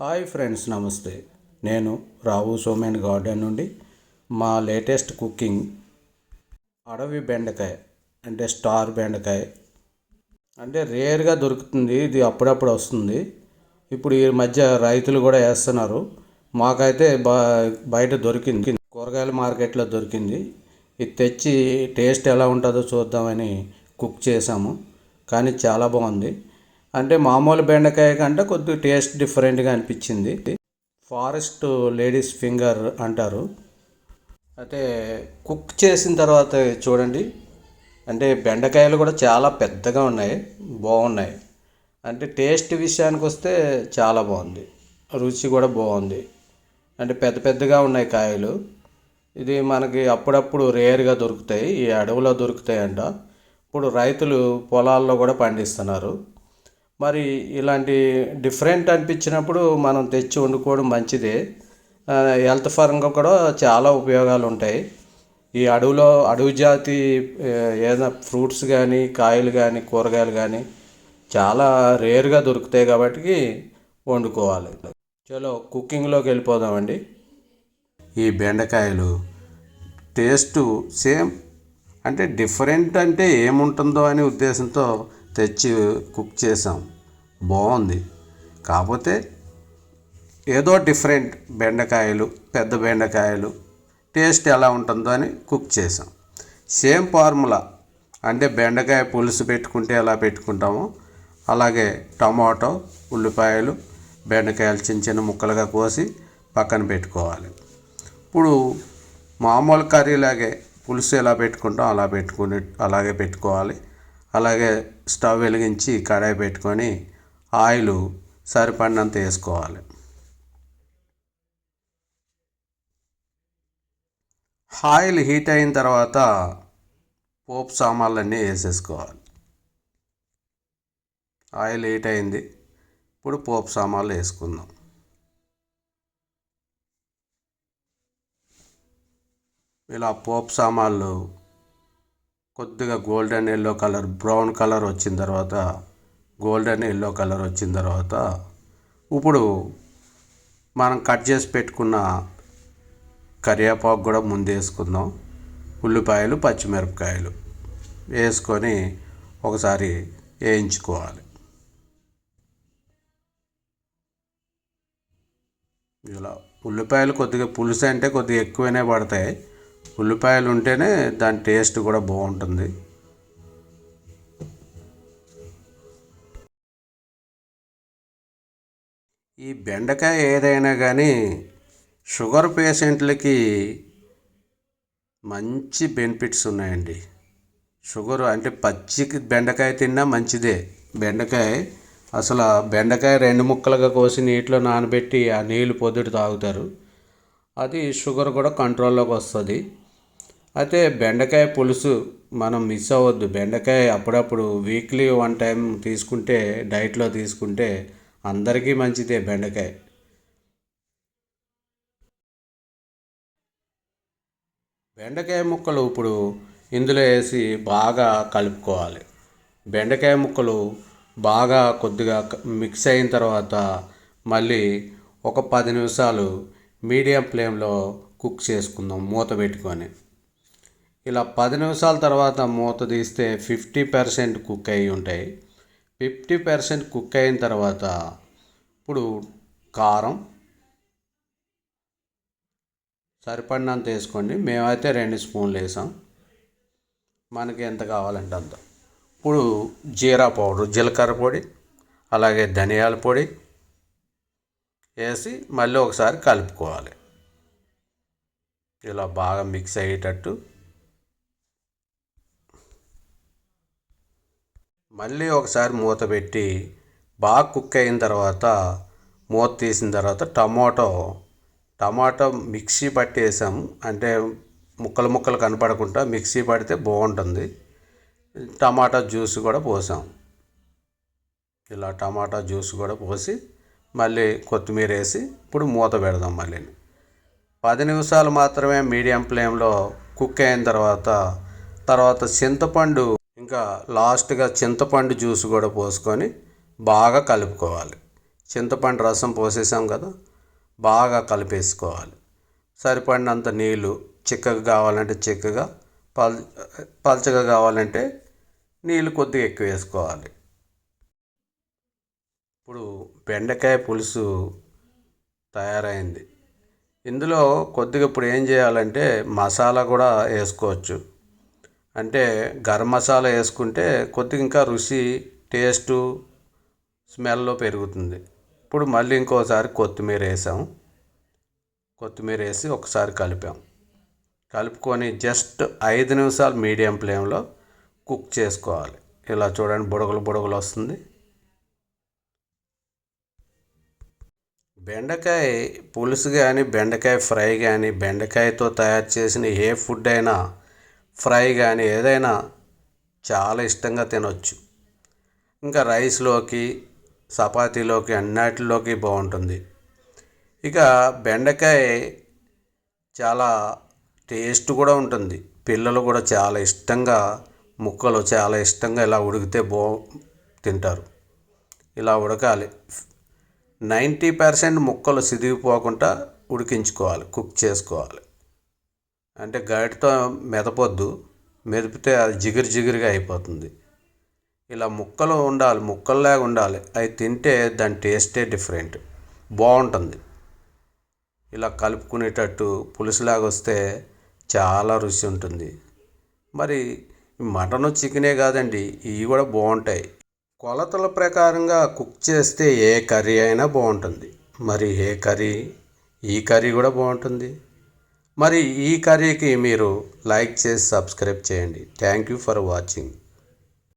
Hi friends నమస్తే. నేను రావు Somen garden నుండి మా లేటెస్ట్ కుకింగ్ అడవి బెండకాయ అంటే స్టార్ బెండకాయ అంటే రేర్గా దొరుకుతుంది. ఇది అప్పుడప్పుడు వస్తుంది. ఇప్పుడు ఈ మధ్య రైతులు కూడా వేస్తున్నారు. మాకైతే బా బయట దొరికింది. కూరగాయల మార్కెట్లో దొరికింది. ఇది తెచ్చి టేస్ట్ ఎలా ఉంటుందో చూద్దామని కుక్ చేసాము కానీ చాలా బాగుంది. అంటే మామూలు బెండకాయ కంటే కొద్దిగా టేస్ట్ డిఫరెంట్గా అనిపించింది. ఫారెస్ట్ లేడీస్ ఫింగర్ అంటారు. అయితే కుక్ చేసిన తర్వాత చూడండి. అంటే బెండకాయలు కూడా చాలా పెద్దగా ఉన్నాయి బాగున్నాయి. అంటే టేస్ట్ విషయానికి వస్తే చాలా బాగుంది. రుచి కూడా బాగుంది. అంటే పెద్ద పెద్దగా ఉన్నాయి కాయలు. ఇది మనకి అప్పుడప్పుడు రేర్గా దొరుకుతాయి ఈ అడవిలో దొరుకుతాయంట. ఇప్పుడు రైతులు పొలాల్లో కూడా పండిస్తున్నారు. మరి ఇలాంటి డిఫరెంట్ అనిపించినప్పుడు మనం తెచ్చి వండుకోవడం మంచిది. హెల్త్ పరంగా కూడా చాలా ఉపయోగాలు ఉంటాయి. ఈ అడవిలో అడవి జాతి ఏదైనా ఫ్రూట్స్ కానీ కాయలు కానీ కూరగాయలు కానీ చాలా రేర్గా దొరుకుతాయి కాబట్టి వండుకోవాలి. చలో కుకింగ్లోకి వెళ్ళిపోదామండి. ఈ బెండకాయలు టేస్ట్ సేమ్ అంటే డిఫరెంట్ అంటే ఏముంటుందో అనే ఉద్దేశంతో తెచ్చి కుక్ చేసాం బాగుంది. కాకపోతే ఏదో డిఫరెంట్ బెండకాయలు పెద్ద బెండకాయలు టేస్ట్ ఎలా ఉంటుందో అని కుక్ చేసాం సేమ్ ఫార్ములా. అంటే బెండకాయ పులుసు పెట్టుకుంటే ఎలా పెట్టుకుంటామో అలాగే టమాటో ఉల్లిపాయలు బెండకాయలు చిన్న చిన్న ముక్కలుగా కోసి పక్కన పెట్టుకోవాలి. ఇప్పుడు మామూలు కర్రీలాగే పులుసు ఎలా పెట్టుకుంటాం అలా పెట్టుకుని అలాగే పెట్టుకోవాలి. అలాగే స్టవ్ వెలిగించి కడాయి పెట్టుకొని ఆయిల్ సరిపడినంత వేసుకోవాలి. ఆయిల్ హీట్ అయిన తర్వాత పోపు సామాన్లన్నీ వేసేసుకోవాలి. ఆయిల్ హీట్ అయింది. ఇప్పుడు పోపు సామాన్లు వేసుకుందాం. ఇలా పోపు సామాన్లు కొద్దిగా golden yellow colour brown colour వచ్చిన తర్వాత గోల్డెన్ ఎల్లో కలర్ వచ్చిన తర్వాత ఇప్పుడు మనం కట్ చేసి పెట్టుకున్న కరివేపాకు కూడా ముందు వేసుకుందాం ఉల్లిపాయలు పచ్చిమిరపకాయలు వేసుకొని ఒకసారి వేయించుకోవాలి. ఇలా ఉల్లిపాయలు కొద్దిగా పులుసు అంటే కొద్దిగా ఎక్కువనే పడతాయి. ఉల్లిపాయలు ఉంటేనే దాని టేస్ట్ కూడా బాగుంటుంది. ఈ బెండకాయ ఏదైనా కానీ షుగర్ పేషెంట్లకి మంచి బెనిఫిట్స్ ఉన్నాయండి. షుగర్ అంటే పచ్చికి బెండకాయ తిన్నా మంచిదే. బెండకాయ అసలు బెండకాయ రెండు ముక్కలుగా కోసి నీటిలో నానబెట్టి ఆ నీళ్ళు పొద్దుట తాగుతారు. అది షుగర్ కూడా కంట్రోల్లోకి వస్తుంది. అయితే బెండకాయ పులుసు మనం మిస్ అవ్వద్దు. బెండకాయ అప్పుడప్పుడు వీక్లీ వన్ టైం తీసుకుంటే డైట్లో తీసుకుంటే అందరికీ మంచిదే బెండకాయ. బెండకాయ ముక్కలు ఇప్పుడు ఇందులో వేసి బాగా కలుపుకోవాలి. బెండకాయ ముక్కలు బాగా కొద్దిగా మిక్స్ అయిన తర్వాత మళ్ళీ ఒక పది నిమిషాలు మీడియం ఫ్లేమ్లో కుక్ చేసుకుందాం మూత పెట్టుకొని. ఇలా పది నిమిషాల తర్వాత మూత తీస్తే ఫిఫ్టీ పర్సెంట్ కుక్ అయి ఉంటాయి. ఫిఫ్టీ పర్సెంట్ కుక్ అయిన తర్వాత ఇప్పుడు కారం సరిపడినంత వేసుకోండి. మేమైతే రెండు స్పూన్లు వేసాం. మనకి ఎంత కావాలంటే అంత. ఇప్పుడు జీరా పౌడర్ జీలకర్ర పొడి అలాగే ధనియాల పొడి వేసి మళ్ళీ ఒకసారి కలుపుకోవాలి. ఇలా బాగా మిక్స్ అయ్యేటట్టు మళ్ళీ ఒకసారి మూత పెట్టి బాగా కుక్ అయిన తర్వాత మూత తీసిన తర్వాత టమాటో టమాటో మిక్సీ పట్టేసాము అంటే ముక్కలు ముక్కలు కనపడకుండా మిక్సీ పడితే బాగుంటుంది. టమాటా జ్యూస్ కూడా పోసాం. ఇలా టమాటా జ్యూస్ కూడా పోసి మళ్ళీ కొత్తిమీర వేసి ఇప్పుడు మూత పెడదాం మళ్ళీ. పది నిమిషాలు మాత్రమే మీడియం ఫ్లేమ్లో కుక్ అయిన తర్వాత తర్వాత చింతపండు ఇంకా లాస్ట్గా చింతపండు జ్యూస్ కూడా పోసుకొని బాగా కలుపుకోవాలి. చింతపండు రసం పోసేసాం కదా బాగా కలిపేసుకోవాలి. సరిపడినంత నీళ్ళు చిక్కగా కావాలంటే చిక్కగా పల్ పల్చగా కావాలంటే నీళ్ళు కొద్దిగా ఎక్కువ వేసుకోవాలి. ఇప్పుడు బెండకాయ పులుసు తయారైంది. ఇందులో కొద్దిగా ఇప్పుడు ఏం చేయాలంటే మసాలా కూడా వేసుకోవచ్చు. అంటే గరం మసాలా వేసుకుంటే కొద్దిగా ఇంకా రుచి టేస్టు స్మెల్ పెరుగుతుంది. ఇప్పుడు మళ్ళీ ఇంకోసారి కొత్తిమీర వేసాం. కొత్తిమీర వేసి ఒకసారి కలిపాం. కలుపుకొని జస్ట్ ఐదు నిమిషాలు మీడియం ఫ్లేమ్లో కుక్ చేసుకోవాలి. ఇలా చూడండి బుడగలు బుడగలు వస్తుంది. బెండకాయ పులుసు కానీ బెండకాయ ఫ్రై కానీ బెండకాయతో తయారు చేసిన ఏ ఫుడ్ అయినా ఫ్రై కానీ ఏదైనా చాలా ఇష్టంగా తినొచ్చు. ఇంకా రైస్లోకి చపాతీలోకి అన్నిటిలోకి బాగుంటుంది ఇక బెండకాయ చాలా టేస్ట్ కూడా ఉంటుంది. పిల్లలు కూడా చాలా ఇష్టంగా ముక్కలు చాలా ఇష్టంగా ఇలా ఉడికితే బో తింటారు. ఇలా ఉడకాలి. నైంటీ పర్సెంట్ ముక్కలు సిదిగిపోకుండా ఉడికించుకోవాలి కుక్ చేసుకోవాలి. అంటే గరిటతో మెదపొద్దు మెదిపితే అది జిగిరి జిగిరిగా అయిపోతుంది. ఇలా ముక్కలు ఉండాలి ముక్కల్లాగా ఉండాలి. అవి తింటే దాని టేస్టే డిఫరెంట్. బాగుంటుంది. ఇలా కలుపుకునేటట్టు పులుసులాగా వస్తే చాలా రుచి ఉంటుంది. మరి మటన్ చికెనే కాదండి ఇవి కూడా బాగుంటాయి. కొలతల ప్రకారంగా కుక్ చేస్తే ఏ కర్రీ అయినా బాగుంటుంది. మరి ఏ కర్రీ ఈ కర్రీ కూడా బాగుంటుంది. మరి ఈ కర్రీకి మీరు లైక్ చేసి సబ్స్క్రైబ్ చేయండి. Thank you for watching